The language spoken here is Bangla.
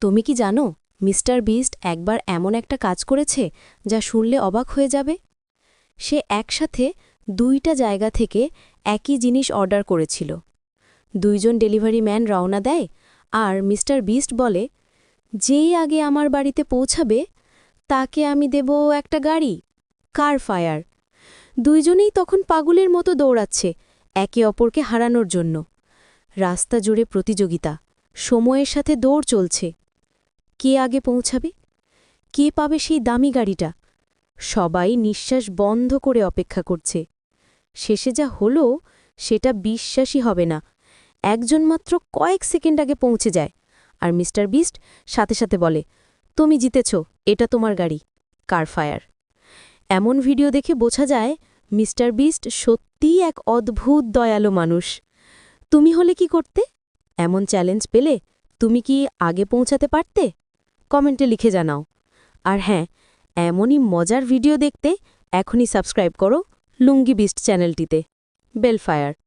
তুমি কি জানো, মিস্টার বিস্ট একবার এমন একটা কাজ করেছে যা শুনলে অবাক হয়ে যাবে? সে একসাথে দুইটা জায়গা থেকে একই জিনিস অর্ডার করেছিল। দুইজন ডেলিভারি ম্যান রওনা দেয় আর মিস্টার বিস্ট বলে, যেই আগে আমার বাড়িতে পৌঁছাবে, তাকে আমি দেব একটা গাড়ি, কার ফায়ার। দুইজনেই তখন পাগলের মতো দৌড়াচ্ছে একে অপরকে হারানোর জন্য। রাস্তা জুড়ে প্রতিযোগিতা, সময়ের সাথে দৌড় চলছে। কে আগে পৌঁছাবে? কে পাবে সেই দামি গাড়িটা? সবাই নিঃশ্বাস বন্ধ করে অপেক্ষা করছে। শেষে যা হলো, সেটা বিশ্বাসই হবে না। একজন মাত্র কয়েক সেকেন্ড আগে পৌঁছে যায়। আর মিস্টার বিস্ট সাথে সাথে বলে, তুমি জিতেছ, এটা তোমার গাড়ি, কার ফায়ার? এমন ভিডিও দেখে বোঝা যায়, মিস্টার বিস্ট সত্যিই এক অদ্ভুত দয়ালু মানুষ। তুমি হলে কি করতে? এমন চ্যালেঞ্জ পেলে তুমি কি আগে পৌঁছাতে পারতে? কমেন্টে লিখে জানাও। আর হ্যাঁ এমনই মজার ভিডিও দেখতে এখনই সাবস্ক্রাইব করো লুঙ্গি বিস্ট চ্যানেলটিতে। বেলফায়ার।